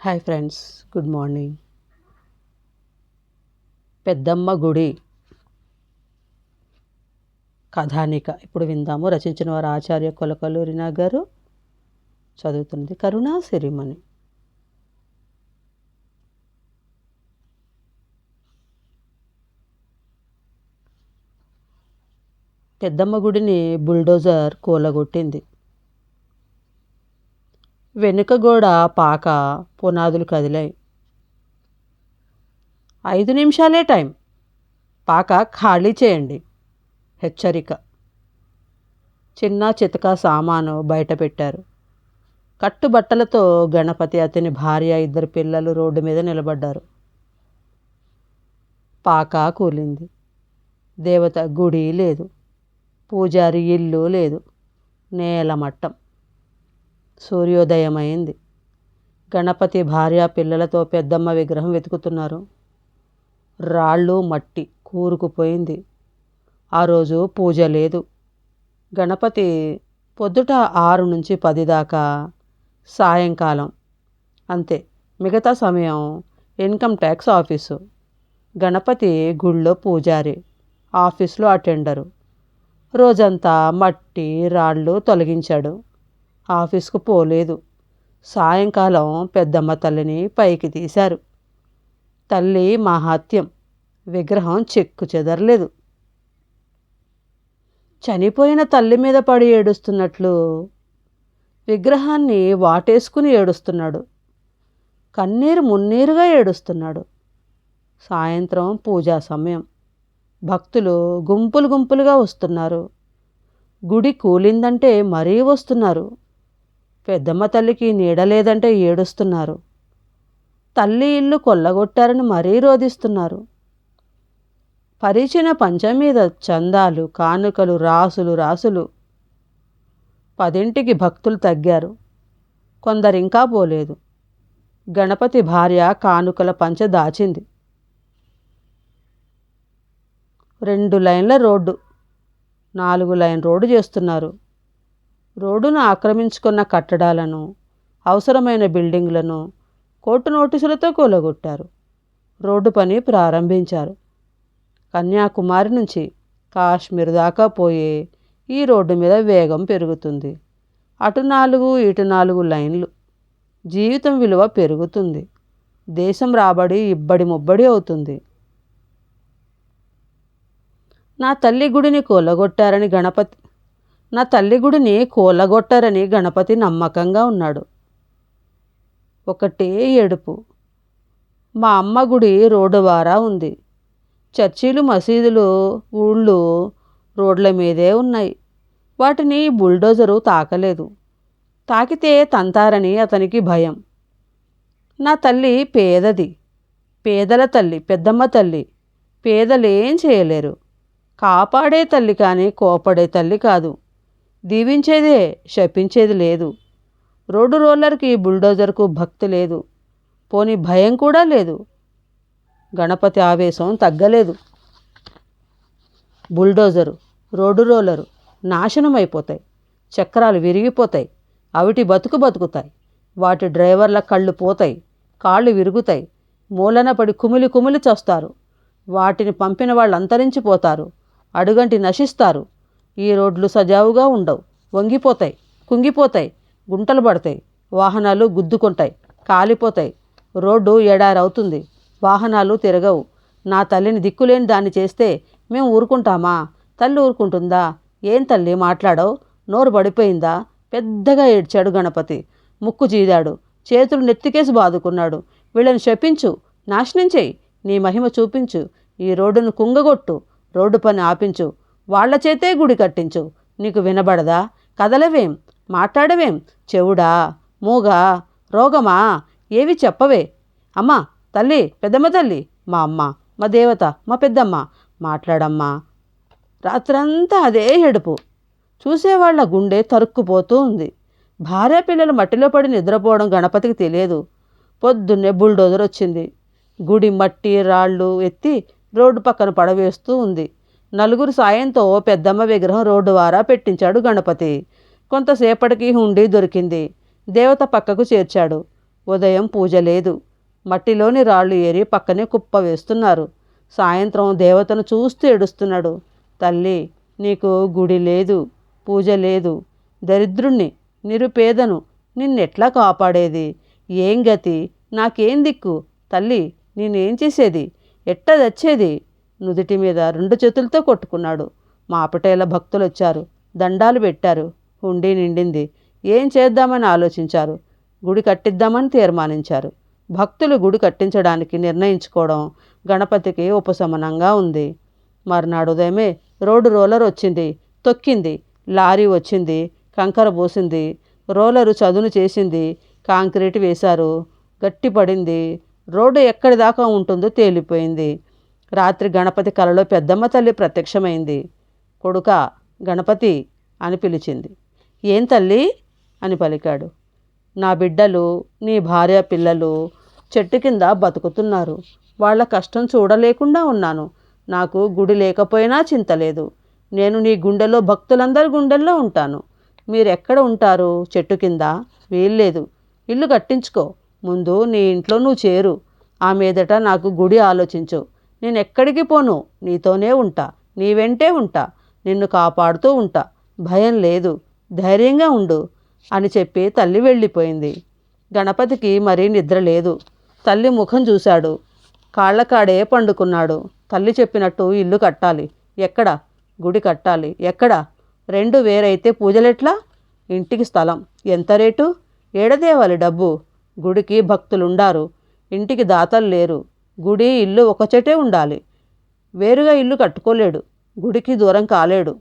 Hi friends good morning. పెద్దమ్మ గుడి. కథానిక. ఇప్పుడు విందాము. రచించిన వారు ఆచార్య కొలకలూరి గారు చదువుతున్నది కరుణా సిరిమణి. పెద్దమ్మ గుడిని బుల్డోజర్ కూలగొట్టింది. వెనుక గోడ పాక పునాదులు కదిలాయి. ఐదు నిమిషాలే టైం. పాక ఖాళీ చేయండి. హెచ్చరిక. చిన్న చితక సామాను బయట పెట్టారు. కట్టుబట్టలతో గణపతి అతని భార్య ఇద్దరు పిల్లలు రోడ్డు మీద నిలబడ్డారు. పాక కూలింది. దేవత గుడి లేదు. పూజారి ఇల్లు లేదు. నేల మట్టం. సూర్యోదయమైంది. గణపతి భార్య పిల్లలతో పెద్దమ్మ విగ్రహం వెతుకుతున్నారు. రాళ్ళు మట్టి కూరుకుపోయింది. ఆ రోజు పూజ లేదు. గణపతి పొద్దుట ఆరు నుంచి పది దాకా సాయంకాలం. అంతే మిగతా సమయం ఇన్కమ్ ట్యాక్స్ ఆఫీసు. గణపతి గుళ్ళో పూజారి ఆఫీస్లో అటెండరు. రోజంతా మట్టి రాళ్ళు తొలగించాడు. ఆఫీసుకు పోలేదు. సాయంకాలం పెద్దమ్మ తల్లిని పైకి తీశారు. తల్లి మహాత్యం విగ్రహం చెక్కు చెదరలేదు. చనిపోయిన తల్లి మీద పడి ఏడుస్తున్నట్లు విగ్రహాన్ని వాటేసుకుని ఏడుస్తున్నాడు. కన్నీరు మున్నీరుగా ఏడుస్తున్నాడు. సాయంత్రం పూజా సమయం. భక్తులు గుంపులు గుంపులుగా వస్తున్నారు. గుడి కూలిందంటే మరీ వస్తున్నారు. పెద్దమ్మ తల్లికి నీడలేదంటే ఏడుస్తున్నారు. తల్లి ఇల్లు కొల్లగొట్టారని మరీ రోధిస్తున్నారు. పరిచిన పంచం మీద చందాలు కానుకలు రాసులు రాసులు. పదింటికి భక్తులు తగ్గారు. కొందరింకా పోలేదు. గణపతి భార్య కానుకల పంచ దాచింది. రెండు లైన్ల రోడ్డు. నాలుగు లైన్ రోడ్డు చేస్తున్నారు. రోడ్డును ఆక్రమించుకున్న కట్టడాలను అవసరమైన బిల్డింగ్లను కోర్టు నోటీసులతో కూలగొట్టారు. రోడ్డు పని ప్రారంభించారు. కన్యాకుమారి నుంచి కాశ్మీర్ దాకా పోయే ఈ రోడ్డు మీద వేగం పెరుగుతుంది. అటు నాలుగు ఇటు నాలుగు లైన్లు. జీవితం విలువ పెరుగుతుంది. దేశం రాబడి ఇబ్బడి ముబ్బడి అవుతుంది. నా తల్లి గుడిని కూలగొట్టారని గణపతి నా తల్లి గుడిని కూలగొట్టారని గణపతి నమ్మకంగా ఉన్నాడు. ఒకటే ఏడుపు. మా అమ్మ గుడి రోడ్డు వారా ఉంది. చర్చీలు మసీదులు ఊళ్ళు రోడ్ల మీదే ఉన్నాయి. వాటిని బుల్డోజరు తాకలేదు. తాకితే తంతారని అతనికి భయం. నా తల్లి పేదది. పేదల తల్లి పెద్దమ్మ తల్లి. పేదలేం చేయలేరు. కాపాడే తల్లి కానీ కోపడే తల్లి కాదు. దీవించేదే శపించేది లేదు. రోడ్డు రోలర్కి బుల్డోజర్కు భక్తి లేదు. పోని భయం కూడా లేదు. గణపతి ఆవేశం తగ్గలేదు. బుల్డోజరు రోడ్డు రోలరు నాశనం అయిపోతాయి చక్రాలు విరిగిపోతాయి. అవిటి బతుకు బతుకుతాయి. వాటి డ్రైవర్ల కళ్ళు పోతాయి. కాళ్ళు విరుగుతాయి. మూలన పడి కుమిలి కుమిలి చస్తారు. వాటిని పంపిన వాళ్ళు అంతరించిపోతారు అడుగంటి నశిస్తారు. ఈ రోడ్లు సజావుగా ఉండవు. వంగిపోతాయి కుంగిపోతాయి గుంటలు పడతాయి వాహనాలు గుద్దుకుంటాయి కాలిపోతాయి. రోడ్డు ఎడారవుతుంది వాహనాలు తిరగవు. నా తల్లిని దిక్కులేని దాన్ని చేస్తే మేము ఊరుకుంటామా? తల్లి ఊరుకుంటుందా? ఏం తల్లి మాట్లాడవు? నోరు పడిపోయిందా? పెద్దగా ఏడ్చాడు గణపతి. ముక్కు చీదాడు. చేతులు నెత్తికేసి బాదుకున్నాడు. వీళ్ళని శపించు నాశనం చేయి. నీ మహిమ చూపించు. ఈ రోడ్డును కుంగగొట్టు. రోడ్డు పని ఆపించు. వాళ్ళ చేతే గుడి కట్టించు. నీకు వినబడదా? కదలవేం? మాట్లాడవేం? చెవుడా? మూగా? రోగమా? ఏవి చెప్పవే? అమ్మా తల్లి పెద్దమ్మ తల్లి మా అమ్మ మా దేవత మా పెద్దమ్మ మాట్లాడమ్మా. రాత్రంతా అదే ఎడుపు చూసేవాళ్ళ గుండె తరుక్కుపోతూ ఉంది. భార్య పిల్లలు మట్టిలో పడి నిద్రపోవడం గణపతికి తెలియదు. పొద్దున్నే బుల్డోజర్ వచ్చింది. గుడి మట్టి రాళ్ళు ఎత్తి రోడ్డు పక్కన పడవేస్తూ ఉంది. నలుగురు సాయంతో పెద్దమ్మ విగ్రహం రోడ్డు వారా పెట్టించాడు గణపతి. కొంతసేపటికి హుండీ దొరికింది. దేవత పక్కకు చేర్చాడు. ఉదయం పూజ లేదు. మట్టిలోని రాళ్ళు ఏరి పక్కనే కుప్ప వేస్తున్నారు. సాయంత్రం దేవతను చూస్తూ ఏడుస్తున్నాడు. తల్లి నీకు గుడి లేదు పూజ లేదు. దరిద్రుణ్ణి నిరుపేదను నిన్నెట్లా కాపాడేది? ఏం గతి? నాకేం దిక్కు? తల్లి నేనేం చేసేది? ఎట్ట తెచ్చేది నుదుటి మీద రెండు చేతులతో కొట్టుకున్నాడు. మాపటేల భక్తులు వచ్చారు దండాలు పెట్టారు. హుండీ నిండింది. ఏం చేద్దామని ఆలోచించారు. గుడి కట్టిద్దామని తీర్మానించారు. భక్తులు గుడి కట్టించడానికి నిర్ణయించుకోవడం గణపతికి ఉపశమనంగా ఉంది. మర్నాడు ఉదయమే రోడ్డు రోలర్ వచ్చింది. తొక్కింది. లారీ వచ్చింది. కంకర పోసింది. రోలరు చదును చేసింది. కాంక్రీట్ వేశారు. గట్టి పడింది రోడ్డు ఎక్కడి దాకా ఉంటుందో తేలిపోయింది. రాత్రి గణపతి కలలో పెద్దమ్మ తల్లి ప్రత్యక్షమైంది. కొడుక గణపతి అని పిలిచింది. ఏం తల్లి? అని పలికాడు. నా బిడ్డలు నీ భార్య పిల్లలు చెట్టు కింద బతుకుతున్నారు. వాళ్ళ కష్టం చూడలేకుండా ఉన్నాను. నాకు గుడి లేకపోయినా చింత లేదు. నేను నీ గుండెలో భక్తులందరి గుండెల్లో ఉంటాను. మీరు ఎక్కడ ఉంటారు? చెట్టు కింద? వీల్లేదు. ఇల్లు కట్టించుకో. ముందు నీ ఇంట్లో నువ్వు చేరు. ఆ మీదట నాకు గుడి ఆలోచించు. నేను ఎక్కడికి పోను? నీతోనే ఉంటా. నీ వెంటే ఉంటా. నిన్ను కాపాడుతూ ఉంటా. భయం లేదు. ధైర్యంగా ఉండు అని చెప్పి తల్లి వెళ్ళిపోయింది. గణపతికి మరీ నిద్ర లేదు. తల్లి ముఖం చూశాడు. కాళ్ళకాడే పండుకున్నాడు. తల్లి చెప్పినట్టు ఇల్లు కట్టాలి. ఎక్కడ? గుడి కట్టాలి. ఎక్కడ? రెండు వేరైతే పూజలెట్లా? ఇంటికి స్థలం. ఎంత రేటు? ఏడదేవాలి డబ్బు. గుడికి భక్తులుండారు. ఇంటికి దాతలు లేరు. గుడి ఇల్లు ఒకచెటే ఉండాలి. వేరుగా ఇల్లు కట్టుకోలేడు. గుడికి దూరం కాలేడు.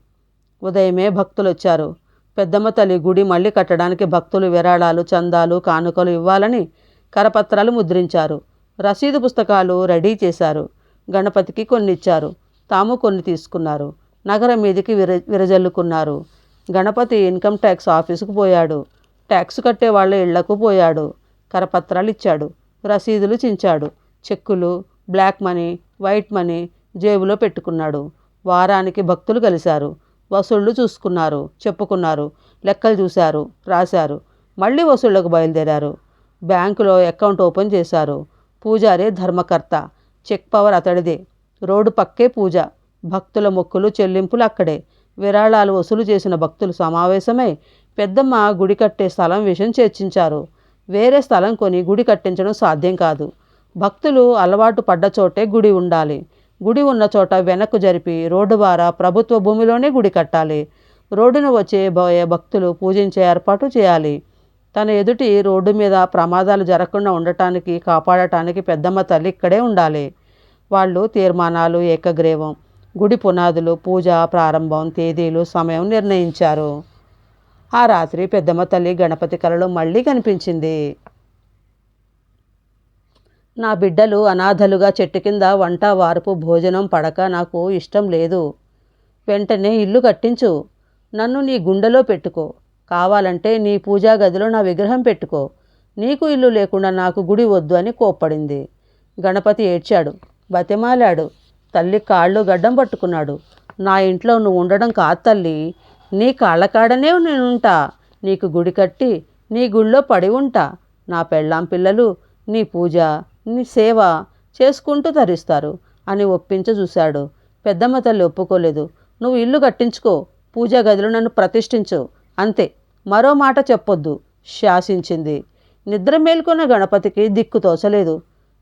ఉదయమే భక్తులు వచ్చారు పెద్దమ్మ తల్లి గుడి మళ్ళీ కట్టడానికి భక్తులు విరాళాలు చందాలు కానుకలు ఇవ్వాలని కరపత్రాలు ముద్రించారు. రసీదు పుస్తకాలు రెడీ చేశారు. గణపతికి కొన్ని ఇచ్చారు తాము కొన్ని తీసుకున్నారు. నగరం మీదికి విర విరజల్లుకున్నారు. గణపతి ఇన్కమ్ ట్యాక్స్ ఆఫీసుకు పోయాడు. ట్యాక్స్ కట్టే వాళ్ళ ఇళ్ళకు పోయాడు. కరపత్రాలు ఇచ్చాడు రసీదులు చించాడు. చెక్కులు బ్లాక్ మనీ వైట్ మనీ జేబులో పెట్టుకున్నాడు. వారానికి భక్తులు కలిశారు వసూళ్ళు చూసుకున్నారు చెప్పుకున్నారు లెక్కలు చూశారు రాశారు. మళ్ళీ వసూళ్ళకు బయలుదేరారు. బ్యాంకులో అకౌంట్ ఓపెన్ చేశారు. పూజారి ధర్మకర్త. చెక్ పవర్ అతడిదే. రోడ్డు పక్కే పూజ. భక్తుల మొక్కులు చెల్లింపులు అక్కడే. విరాళాలు వసూలు చేసిన భక్తులు సమావేశమై పెద్దమ్మ గుడి కట్టే స్థలం విషయం చర్చించారు. వేరే స్థలం కొని గుడి కట్టించడం సాధ్యం కాదు. భక్తులు అలవాటు పడ్డ చోటే గుడి ఉండాలి. గుడి ఉన్న చోట వెనక్కు జరిపి రోడ్డు ద్వారా ప్రభుత్వ భూమిలోనే గుడి కట్టాలి. రోడ్డున వచ్చే పోయే భక్తులు పూజించే ఏర్పాటు చేయాలి. తన ఎదుటి రోడ్డు మీద ప్రమాదాలు జరగకుండా ఉండటానికి కాపాడటానికి పెద్దమ్మ తల్లి ఇక్కడే ఉండాలి. వాళ్ళు తీర్మానాలు ఏకగ్రీవం గుడి పునాదులు పూజ ప్రారంభం తేదీలు సమయం నిర్ణయించారు. ఆ రాత్రి పెద్దమ్మ తల్లి గణపతి కలలో మళ్ళీ కనిపించింది. నా బిడ్డలు అనాథలుగా చెట్టు కింద వంట వార్పు భోజనం పడక నాకు ఇష్టం లేదు. వెంటనే ఇల్లు కట్టించు. నన్ను నీ గుండెలో పెట్టుకో. కావాలంటే నీ పూజా గదిలో నా విగ్రహం పెట్టుకో. నీకు ఇల్లు లేకుండా నాకు గుడి వద్దు అని కోప్పడింది. గణపతి ఏడ్చాడు. బతిమాలాడు. తల్లి కాళ్ళు గడ్డం పట్టుకున్నాడు. నా ఇంట్లో నువ్వు ఉండడం కాదు తల్లి. నీ కాళ్ళ కాడనే నేనుంటా నీకు గుడి కట్టి నీ గుళ్ళో పడి ఉంటా. నా పెళ్ళాం పిల్లలు నీ పూజ. నీ సేవ చేసుకుంటూ తరిస్తారు అని ఒప్పించ చూశాడు. పెద్దమ్మ తల్లి ఒప్పుకోలేదు. నువ్వు ఇల్లు కట్టించుకో పూజా గదిలో నన్ను ప్రతిష్ఠించు. అంతే మరో మాట చెప్పొద్దు శాసించింది. నిద్ర మేల్కొన్న గణపతికి దిక్కు తోచలేదు.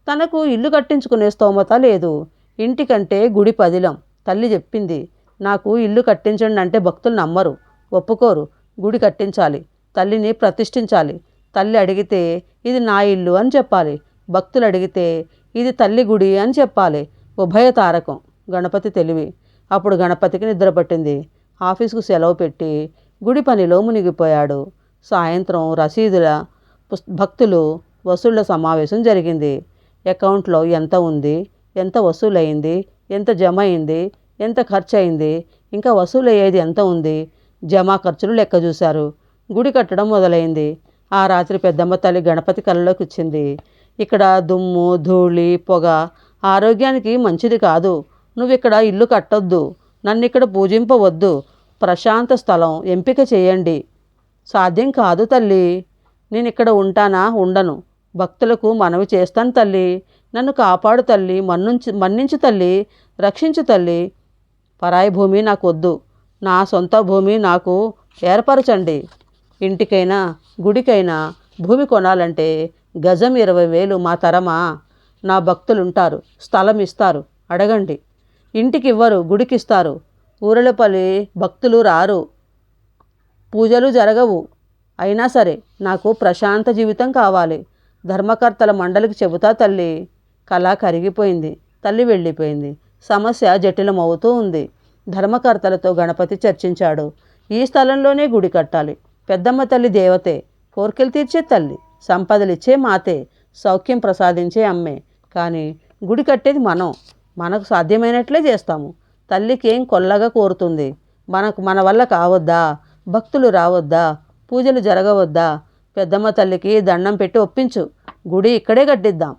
తనకు ఇల్లు కట్టించుకునే స్తోమత లేదు. ఇంటికంటే గుడి పదిలం. తల్లి చెప్పింది నాకు ఇల్లు కట్టించండి అంటే భక్తులు నమ్మరు. ఒప్పుకోరు గుడి కట్టించాలి. తల్లిని ప్రతిష్ఠించాలి. తల్లి అడిగితే ఇది నా ఇల్లు అని చెప్పాలి. భక్తులు అడిగితే ఇది తల్లి గుడి అని చెప్పాలి. ఉభయ తారకం. గణపతి తెలివి. అప్పుడు గణపతికి నిద్ర పట్టింది. ఆఫీసుకు సెలవు పెట్టి గుడి పనిలో మునిగిపోయాడు. సాయంత్రం రసీదుల పుస్ భక్తులు వసూళ్ళ సమావేశం జరిగింది. అకౌంట్లో ఎంత ఉంది? ఎంత వసూలైంది? ఎంత జమ అయింది ఎంత ఖర్చు అయింది ఇంకా వసూలు అయ్యేది ఎంత ఉంది? జమా ఖర్చులు లెక్క చూశారు. గుడి కట్టడం మొదలైంది. ఆ రాత్రి పెద్దమ్మ తల్లి గణపతి కళ్ళలోకి వచ్చింది. ఇక్కడ దుమ్ము ధూళి పొగ ఆరోగ్యానికి మంచిది కాదు. నువ్వు ఇక్కడ ఇల్లు కట్టొద్దు. నన్ను ఇక్కడ పూజింపవద్దు. ప్రశాంత స్థలం ఎంపిక చేయండి. సాధ్యం కాదు తల్లి. నేను ఇక్కడ ఉంటానా? ఉండను. భక్తులకు మనవి చేస్తాను తల్లి. నన్ను కాపాడు తల్లి. మన్నుంచి మన్నించు తల్లి. రక్షించు తల్లి. పరాయి భూమి నాకు వద్దు నా సొంత భూమి నాకు ఏర్పరచండి. ఇంటికైనా గుడికైనా భూమి కొనాలంటే గజం ఇరవై వేలు మా తరమా. నా భక్తులుంటారు స్థలం ఇస్తారు అడగండి. ఇంటికి ఇవ్వరు గుడికిస్తారు. ఊరలపల్లి భక్తులు రారు. పూజలు జరగవు. అయినా సరే నాకు ప్రశాంత జీవితం కావాలి. ధర్మకర్తల మండలికి చెబుతా తల్లి. కళ కరిగిపోయింది తల్లి వెళ్ళిపోయింది. సమస్య జటిలమవుతూ ఉంది. ధర్మకర్తలతో గణపతి చర్చించాడు. ఈ స్థలంలోనే గుడి కట్టాలి. పెద్దమ్మ తల్లి దేవతే కోర్కెలు తీర్చే తల్లి. సంపదలిచ్చే మాతే సౌఖ్యం ప్రసాదించే అమ్మే. కానీ గుడి కట్టేది మనం. మనకు సాధ్యమైనట్లే చేస్తాము. తల్లికి ఏం కొల్లగా కోరుతుంది? మనకు మన వల్ల కావద్దా? భక్తులు రావద్దా? పూజలు జరగవద్దా? పెద్దమ్మ తల్లికి దండం పెట్టి ఒప్పించు. గుడి ఇక్కడే కట్టిద్దాం.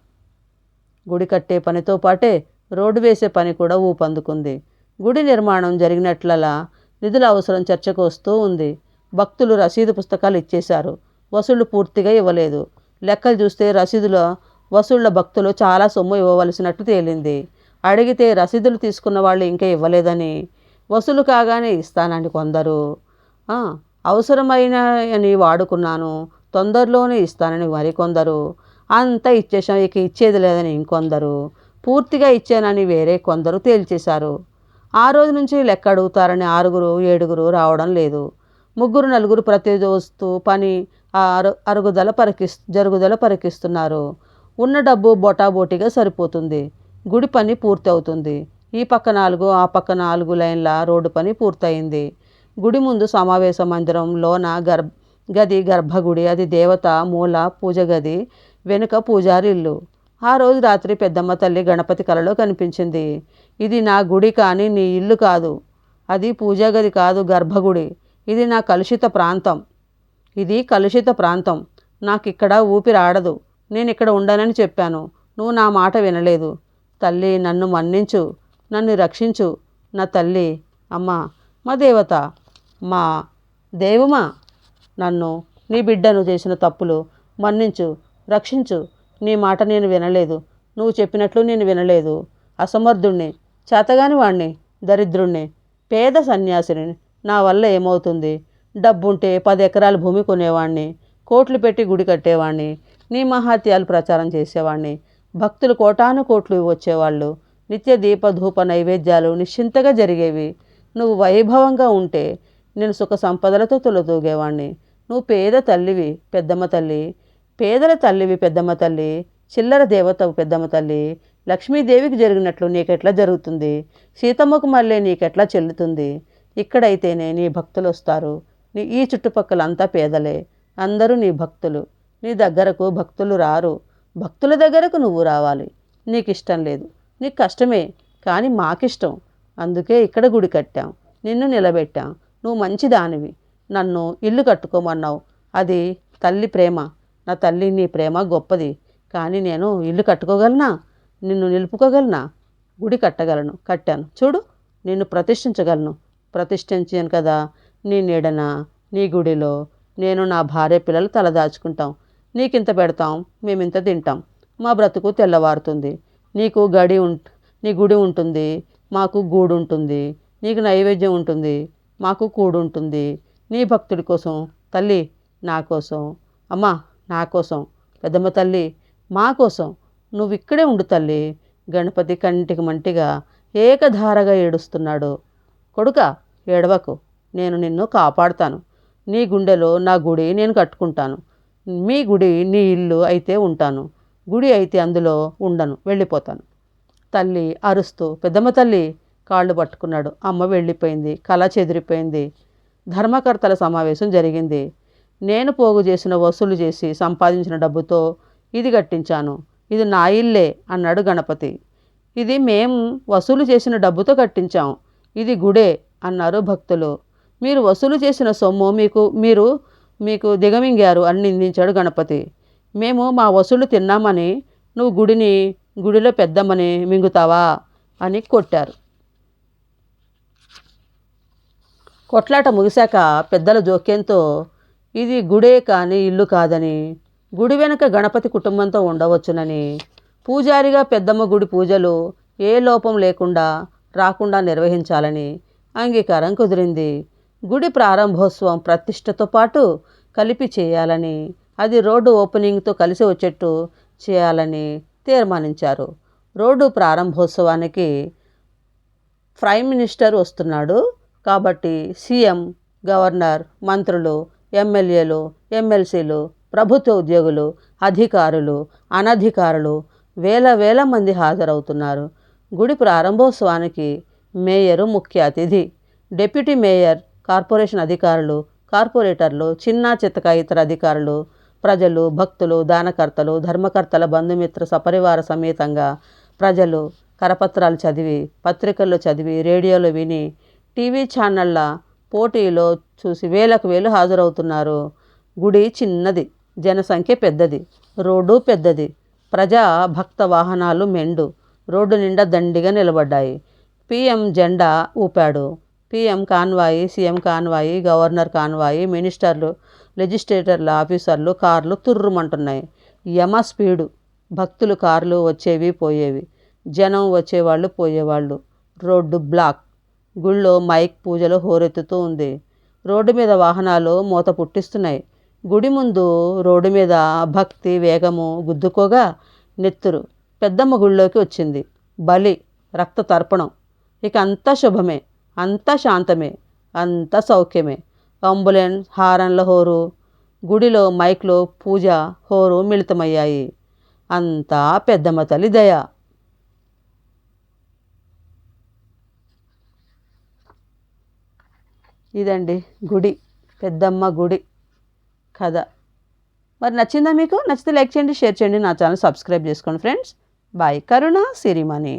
గుడి కట్టే పనితో పాటే రోడ్డు వేసే పని కూడా ఊపందుకుంది. గుడి నిర్మాణం జరిగినట్లలా నిధుల అవసరం చర్చకు వస్తూ ఉంది. భక్తులు రసీదు పుస్తకాలు ఇచ్చేశారు. వసూళ్ళు పూర్తిగా ఇవ్వలేదు. లెక్కలు చూస్తే రసీదులో వసూళ్ళ భక్తులు చాలా సొమ్ము ఇవ్వవలసినట్టు తేలింది. అడిగితే రసీదులు తీసుకున్న వాళ్ళు ఇంకా ఇవ్వలేదని. వసూలు కాగానే ఇస్తానని కొందరు. అవసరమైన అని వాడుకున్నాను. తొందరలోనే ఇస్తానని మరికొందరు అంతా ఇచ్చేసాం ఇక ఇచ్చేది లేదని ఇంకొందరు. పూర్తిగా ఇచ్చానని వేరే కొందరు తేల్చేశారు. ఆ రోజు నుంచి లెక్క అడుగుతారని ఆరుగురు ఏడుగురు రావడం లేదు. ముగ్గురు నలుగురు ప్రతి వస్తూ పని అరుగుదల పరికిస్ జరుగుదల పరికిస్తున్నారు. ఉన్న డబ్బు బొటాబోటీగా సరిపోతుంది. గుడి పని పూర్తి అవుతుంది ఈ పక్క నాలుగు ఆ పక్క నాలుగు లైన్ల రోడ్డు పని పూర్తయింది. గుడి ముందు సమావేశ మందిరం లోన గర్భ గది గర్భగుడి అది దేవత మూల పూజ గది వెనుక పూజారి ఇల్లు. ఆ రోజు రాత్రి పెద్దమ్మ తల్లి గణపతి కలలో కనిపించింది. ఇది నా గుడి కానీ నీ ఇల్లు కాదు. అది పూజా గది కాదు గర్భగుడి. ఇది నా కలుషిత ప్రాంతం. ఇది కలుషిత ప్రాంతం. నాకిక్కడ ఊపిరాడదు. ఊపిరి ఆడదు నేను ఇక్కడ ఉండనని చెప్పాను. నువ్వు నా మాట వినలేదు. తల్లి నన్ను మన్నించు. నన్ను రక్షించు. నా తల్లి అమ్మ మా దేవత మా దేవుమా నన్ను నీ బిడ్డను చేసిన తప్పులు మన్నించు రక్షించు. నీ మాట నేను వినలేదు. నువ్వు చెప్పినట్లు నేను వినలేదు. అసమర్థుణ్ణి చేతగాని వాణ్ణి దరిద్రుణ్ణి పేద సన్యాసిని నా వల్ల ఏమవుతుంది? డబ్బుంటే పది ఎకరాల భూమి కొనేవాణ్ణి కోట్లు పెట్టి గుడి కట్టేవాణ్ణి నీ మహాత్యాలు ప్రచారం చేసేవాణ్ణి. భక్తులు కోటాను కోట్లు వచ్చేవాళ్ళు నిత్య దీప ధూప నైవేద్యాలు నిశ్చింతగా జరిగేవి. నువ్వు వైభవంగా ఉంటే నేను సుఖ సంపదలతో తొలతూగేవాణ్ణి. నువ్వు పేద తల్లివి పెద్దమ్మ తల్లి. పేదల తల్లివి పెద్దమ్మ తల్లి. చిల్లర దేవతవు పెద్దమ్మ తల్లి. లక్ష్మీదేవికి జరిగినట్లు నీకెట్లా జరుగుతుంది? సీతమ్మకు మళ్ళీ నీకెట్లా చెల్లుతుంది? ఇక్కడైతేనే నీ భక్తులు వస్తారు నీ ఈ చుట్టుపక్కల అంతా పేదలే. అందరూ నీ భక్తులు. నీ దగ్గరకు భక్తులు రారు. భక్తుల దగ్గరకు నువ్వు రావాలి. నీకు ఇష్టం లేదు. నీకు కష్టమే కానీ మాకిష్టం. అందుకే ఇక్కడ గుడి కట్టాం. నిన్ను నిలబెట్టాం. నువ్వు మంచి దానివి నన్ను ఇల్లు కట్టుకోమన్నావు. అది తల్లి ప్రేమ. నా తల్లి నీ ప్రేమ గొప్పది. కానీ నేను ఇల్లు కట్టుకోగలనా? నిన్ను నిలుపుకోగలనా? గుడి కట్టగలను. కట్టాను. చూడు నిన్ను ప్రతిష్ఠించగలను. ప్రతిష్ఠించాను కదా. నీ నీడన? నీ గుడిలో నేను నా భార్య పిల్లలు తలదాచుకుంటాం. నీకింత పెడతాం మేమింత తింటాం. మా బ్రతుకు తెల్లవారుతుంది. నీకు గడి ఉం నీ గుడి ఉంటుంది. మాకు గూడు ఉంటుంది నీకు నైవేద్యం ఉంటుంది. మాకు కూడు ఉంటుంది నీ భక్తుడి కోసం తల్లి నా కోసం అమ్మా నా కోసం పెద్దమ్మ తల్లి మా కోసం నువ్వు ఇక్కడే ఉండు తల్లి. గణపతి కంటికి మంటిగా ఏకధారగా ఏడుస్తున్నాడు. కొడుక ఏడవకు. నేను నిన్ను కాపాడుతాను. నీ గుండెలో నా గుడి నేను కట్టుకుంటాను. మీ గుడి నీ ఇల్లు అయితే ఉంటాను. గుడి అయితే అందులో ఉండను వెళ్ళిపోతాను. తల్లి అరుస్తూ పెద్దమ్మ తల్లి! కాళ్ళు పట్టుకున్నాడు. అమ్మ వెళ్ళిపోయింది కళ చెదిరిపోయింది. ధర్మకర్తల సమావేశం జరిగింది. నేను పోగు చేసిన వసూలు చేసి సంపాదించిన డబ్బుతో ఇది కట్టించాను. ఇది నా ఇల్లే అన్నాడు గణపతి. ఇది మేము వసూలు చేసిన డబ్బుతో కట్టించాం. ఇది గుడే అన్నారు భక్తులు. మీరు వసూలు చేసిన సొమ్ము మీకు మీరు మీకు దిగమింగారు అని నిందించాడు గణపతి. మేము మా వసూలు తిన్నామని నువ్వు గుడిని గుడిలో పెద్దమ్మని మింగుతావా అని కొట్టారు. కొట్లాట ముగిశాక పెద్దల జోక్యంతో ఇది గుడే కానీ ఇల్లు కాదని గుడి వెనుక గణపతి కుటుంబంతో ఉండవచ్చునని పూజారిగా పెద్దమ్మ గుడి పూజలు ఏ లోపం లేకుండా రాకుండా నిర్వహించాలని అంగీకారం కుదిరింది. గుడి ప్రారంభోత్సవం ప్రతిష్టతో పాటు కలిపి చేయాలని అది రోడ్డు ఓపెనింగ్తో కలిసి వచ్చేట్టు చేయాలని తీర్మానించారు. రోడ్డు ప్రారంభోత్సవానికి ప్రైమ్ మినిస్టర్ వస్తున్నాడు. కాబట్టి సీఎం గవర్నర్ మంత్రులు ఎమ్మెల్యేలు ఎమ్మెల్సీలు ప్రభుత్వ ఉద్యోగులు అధికారులు అనధికారులు వేల వేల మంది హాజరవుతున్నారు. గుడి ప్రారంభోత్సవానికి మేయరు ముఖ్య అతిథి. డెప్యూటీ మేయర్ కార్పొరేషన్ అధికారులు కార్పొరేటర్లు చిన్న చితక ఇతర అధికారులు ప్రజలు భక్తులు దానకర్తలు ధర్మకర్తల బంధుమిత్ర సపరివార సమేతంగా ప్రజలు కరపత్రాలు చదివి పత్రికల్లో చదివి రేడియోలో విని టీవీ ఛానళ్ళ పోటీలో చూసి వేలకు వేలు హాజరవుతున్నారు. గుడి చిన్నది జనసంఖ్య పెద్దది రోడ్డు పెద్దది ప్రజా భక్త వాహనాలు మెండు రోడ్డు నిండా దండిగా నిలబడ్డాయి. పిఎం జెండా ఊపాడు. PM convoy CM convoy governor convoy మినిస్టర్లు లెజిస్లేటర్ల ఆఫీసర్లు కార్లు తుర్రుమంటున్నాయి. యమ స్పీడు. భక్తులు కార్లు వచ్చేవి పోయేవి. జనం వచ్చేవాళ్ళు పోయేవాళ్ళు. Road block. గుళ్ళో మైక్ పూజలు హోరెత్తుతూ ఉంది. రోడ్డు మీద వాహనాలు మూత పుట్టిస్తున్నాయి. గుడి ముందు రోడ్డు మీద భక్తి వేగము గుద్దుకోగా నెత్తురు. పెద్దమ్మ గుళ్ళోకి వచ్చింది. బలి రక్త తర్పణం. ఇక అంతా శుభమే. అంతా శాంతమే అంతా సౌఖ్యమే. అంబులెన్స్ హారన్ల హోరు గుడిలో మైక్లో పూజ హోరు మిళితమయ్యాయి. అంతా పెద్దమ్మ తల్లి దయ. ఇదండి గుడి పెద్దమ్మ గుడి కథ. మరి నచ్చిందా మీకు? నచ్చితే లైక్ చేయండి షేర్ చేయండి నా ఛానల్ సబ్స్క్రైబ్ చేసుకోండి ఫ్రెండ్స్. బాయ్ కరుణ సిరిమణి.